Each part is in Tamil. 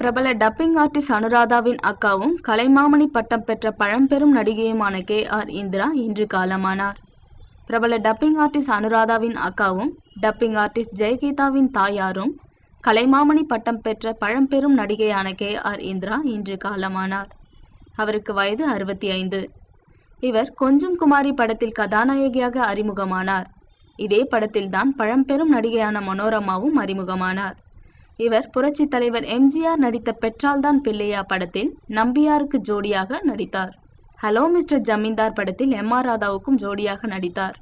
பிரபல டப்பிங் ஆர்டிஸ்ட் அனுராதாவின் அக்காவும் கலைமாமணி பட்டம் பெற்ற பழம்பெரும் நடிகையுமான கே ஆர் இந்திரா இன்று காலமானார். பிரபல டப்பிங் ஆர்டிஸ்ட் அனுராதாவின் அக்காவும் டப்பிங் ஆர்டிஸ்ட் ஜெயகீதாவின் தாயாரும் கலைமாமணி பட்டம் பெற்ற பழம்பெரும் நடிகையான கே ஆர் இந்திரா இன்று காலமானார். அவருக்கு வயது அறுபத்தி ஐந்து இவர் கொஞ்சம் குமாரி படத்தில் கதாநாயகியாக அறிமுகமானார். இதே படத்தில்தான் பழம்பெரும் நடிகையான மனோரமாவும் அறிமுகமானார். இவர் புரட்சித் தலைவர் எம்ஜிஆர் நடித்த பெற்றால்தான் பிள்ளையா படத்தில் நம்பியாருக்கு ஜோடியாக நடித்தார். ஹலோ மிஸ்டர் ஜமீன்தார் படத்தில் எம் ஆர் ராதாவுக்கும் ஜோடியாக நடித்தார்.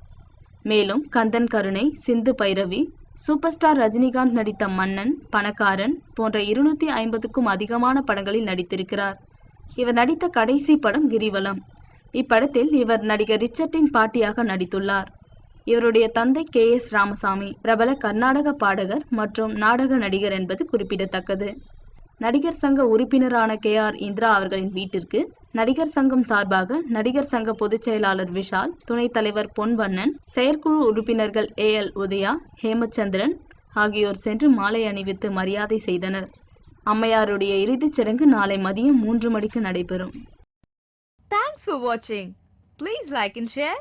மேலும் கந்தன் கருணை சிந்து பைரவி சூப்பர் ஸ்டார் ரஜினிகாந்த் நடித்த மன்னன் பணக்காரன் போன்ற இருநூத்தி ஐம்பதுக்கும் அதிகமான படங்களில் நடித்திருக்கிறார். இவர் நடித்த கடைசி படம் கிரிவலம். இப்படத்தில் இவர் நடிகர் ரிச்சர்ட்டின் பாட்டியாக நடித்துள்ளார். இவருடைய தந்தை கே எஸ் ராமசாமி பிரபல கர்நாடக பாடகர் மற்றும் நாடக நடிகர் என்பது குறிப்பிடத்தக்கது. நடிகர் சங்க உறுப்பினரான கே ஆர் இந்திரா அவர்களின் வீட்டிற்கு நடிகர் சங்கம் சார்பாக நடிகர் சங்க பொதுச் செயலாளர் விஷால் துணைத் தலைவர் பொன்வண்ணன் செயற்குழு உறுப்பினர்கள் ஏ எல் உதயா ஹேமச்சந்திரன் ஆகியோர் சென்று மாலை அணிவித்து மரியாதை செய்தனர். அம்மையாருடைய இறுதிச் சடங்கு நாளை மதியம் மூன்று மணிக்கு நடைபெறும். தேங்க்ஸ் ஃபார் வாட்சிங் please like and share